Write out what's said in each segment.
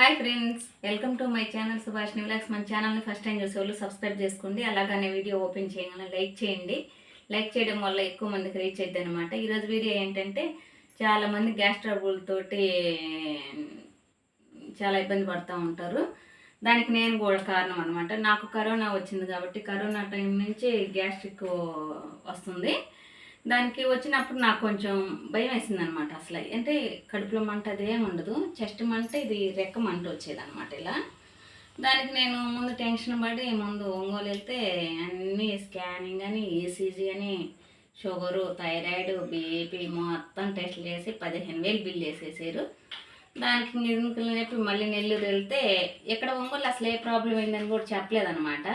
Hi friends welcome to my channel Subhash నివ్లాక్స్. మన ఛానల్ని first time చూసే వాళ్ళు సబ్స్క్రైబ్ చేసుకోండి అలాగనే వీడియో ఓపెన్ చేయగానే లైక్ చేయండి. లైక్ చేయడం వల్ల ఎక్కువ మందికి రీచ్ అవుతుంది అనమాట ఈరోజు వీడియో ఏంటంటే చాలామంది గ్యాస్ ట్రబుల్తోటి చాలా ఇబ్బంది పడుతూ ఉంటారు. దానికి నేను కూడా కారణం అనమాట నాకు కరోనా వచ్చింది కాబట్టి కరోనా టైం నుంచి గ్యాస్ట్రిక్ వస్తుంది. దానికి వచ్చినప్పుడు నాకు కొంచెం భయం వేసింది అనమాట అసలు. అంటే కడుపులో మంట అదేం ఉండదు. చెస్ట్ మంట ఇది రెక్క మంట వచ్చేది అనమాట ఇలా. దానికి నేను ముందు టెన్షన్ పడి ముందు ఒంగోలు వెళ్తే అన్నీ స్కానింగ్ అని ఈసీజీ అని షుగరు థైరాయిడ్ బీపీ మొత్తం టెస్ట్లు చేసి పదిహేను వేలు బిల్ చేసేసారు. దానికి ఎందుకు చెప్పి మళ్ళీ నెల్లూరు వెళ్తే ఇక్కడ ఒంగోలు అసలు ఏ ప్రాబ్లం అయిందని కూడా చెప్పలేదన్నమాట.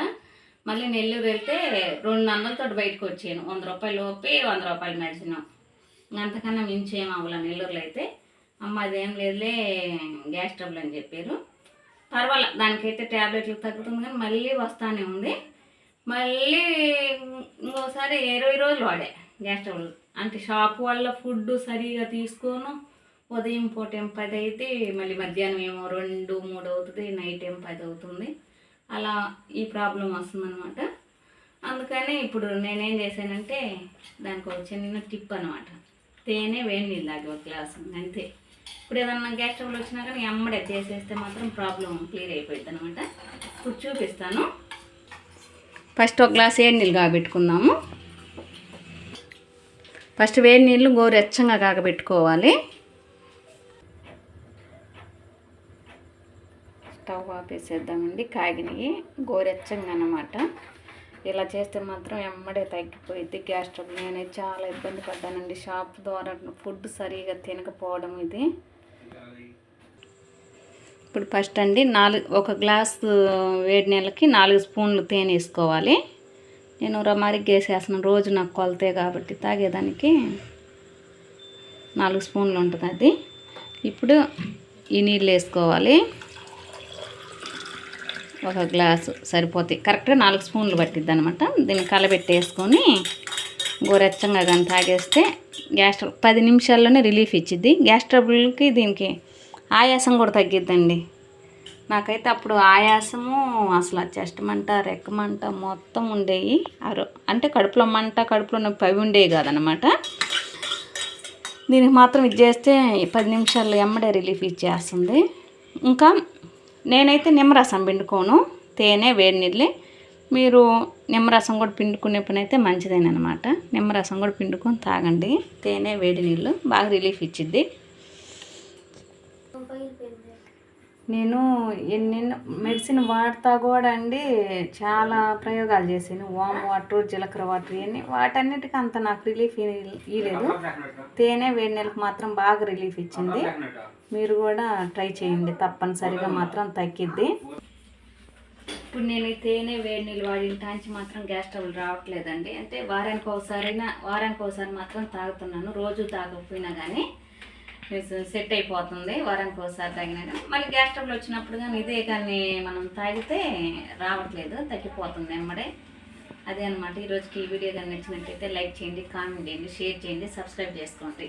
మళ్ళీ నెల్లూరు వెళ్తే రెండు వందలతో బయటకు వచ్చాను. వంద రూపాయలు లోపి వంద రూపాయలు మెడిసిన్ అంతకన్నా మించి ఏం అవ్వాల నెల్లూరులో అయితే. అమ్మ అదేం లేదులే గ్యాస్ ట్రబుల్ అని చెప్పారు. పర్వాలే దానికైతే ట్యాబ్లెట్లు తగ్గుతుంది కానీ మళ్ళీ వస్తానే ఉంది. మళ్ళీ ఇంకోసారి ఇరవై రోజులు వాడే గ్యాస్ ట్రబుల్. అంటే షాప్ వల్ల ఫుడ్ సరిగా తీసుకోను. ఉదయం పూట ఏం పది అయితే మళ్ళీ మధ్యాహ్నం ఏమో రెండు మూడు అవుతుంది నైట్ ఏం పది అవుతుంది. అలా ఈ ప్రాబ్లం వస్తుందన్నమాట. అందుకని ఇప్పుడు నేనేం చేశానంటే దానికి ఒక చిన్న టిప్ అనమాట తేనె వేడి నీళ్ళు తాగి ఒక గ్లాసు అంతే. ఇప్పుడు ఏదన్నా గ్యాస్ ట్రబుల్ వచ్చినా కానీ ఎమ్మడే చేసేస్తే మాత్రం ప్రాబ్లం క్లియర్ అయిపోయింది అనమాట ఇప్పుడు చూపిస్తాను. ఫస్ట్ ఒక గ్లాస్ వేడి నీళ్ళు కాగబెట్టుకుందాము. ఫస్ట్ వేడి నీళ్ళు గోరెచ్చంగా కాగబెట్టుకోవాలి. స్టవ్ ఆపేసేద్దామండి. కాగినవి గోరెచ్చంగా అనమాట ఇలా చేస్తే మాత్రం ఎమ్మడే తగ్గిపోయింది గ్యాస్ ట్రబుల్. నేను చాలా ఇబ్బంది పడ్డానండి. షాప్ ద్వారా ఫుడ్ సరిగా తినకపోవడం ఇది. ఇప్పుడు ఫస్ట్ అండి నాలుగు ఒక గ్లాస్ వేడి నీళ్ళకి నాలుగు స్పూన్లు తేనె వేసుకోవాలి. నేను రమారికి వేసేస్తున్నాను రోజు నాకు కొలతే కాబట్టి తాగేదానికి నాలుగు స్పూన్లు ఉంటుంది అది. ఇప్పుడు ఈ నీళ్ళు వేసుకోవాలి. ఒక గ్లాసు సరిపోతాయి. కరెక్ట్గా నాలుగు స్పూన్లు పట్టిద్ది అనమాట దీన్ని కలబెట్టేసుకొని గోరెచ్చంగా కానీ తాగేస్తే గ్యాస్ ట్రబుల్ పది నిమిషాల్లోనే రిలీఫ్ ఇచ్చిద్ది. గ్యాస్ ట్రబుల్కి దీనికి ఆయాసం కూడా తగ్గిద్దండి. నాకైతే అప్పుడు ఆయాసము అసలు చెస్ట్ మంట మొత్తం ఉండేవి అంటే కడుపులో మంట కడుపులో నొప్పి అవి ఉండేవి కాదనమాట దీనికి మాత్రం ఇది చేస్తే పది నిమిషాల్లో ఎమ్మడే రిలీఫ్ ఇచ్చేస్తుంది. ఇంకా నేనైతే నిమ్మరసం పిండుకోను. తేనె వేడి నీళ్ళే. మీరు నిమ్మరసం కూడా పిండుకునే పని అయితే మంచిదేనమాట నిమ్మరసం కూడా పిండుకొని తాగండి. తేనె వేడి నీళ్ళు బాగా రిలీఫ్ ఇచ్చిద్ది. నేను ఎన్నెన్నో మెడిసిన్ వాడతా కూడా అండి చాలా ప్రయోగాలు చేశాను. వామ్ వాటర్ జీలకర్ర వాటర్ ఇవన్నీ వాటన్నిటికీ అంత నాకు రిలీఫ్ ఇవ్వలేదు తేనె వేడి నెలకు మాత్రం బాగా రిలీఫ్ ఇచ్చింది. మీరు కూడా ట్రై చేయండి. తప్పనిసరిగా మాత్రం తగ్గిద్ది. ఇప్పుడు నేను ఈ తేనె వేడి నీళ్ళు వాడిన టాంచి మాత్రం గ్యాస్ ట్రబుల్ రావట్లేదండి. అంటే వారానికి ఒకసారైనా వారానికి ఒకసారి మాత్రం తాగుతున్నాను. రోజు తాగకపోయినా కానీ సెట్ అయిపోతుంది. వారానికి ఒకసారి తాగినాక. మళ్ళీ గ్యాస్ ట్రబుల్ వచ్చినప్పుడు కానీ ఇదే కానీ మనం తాగితే రావట్లేదు. తగ్గిపోతుంది ఎమ్మడే అదే అనమాట ఈరోజుకి ఈ వీడియో కానీ నచ్చినట్లయితే లైక్ చేయండి కామెంట్ చేయండి షేర్ చేయండి సబ్స్క్రైబ్ చేసుకోండి.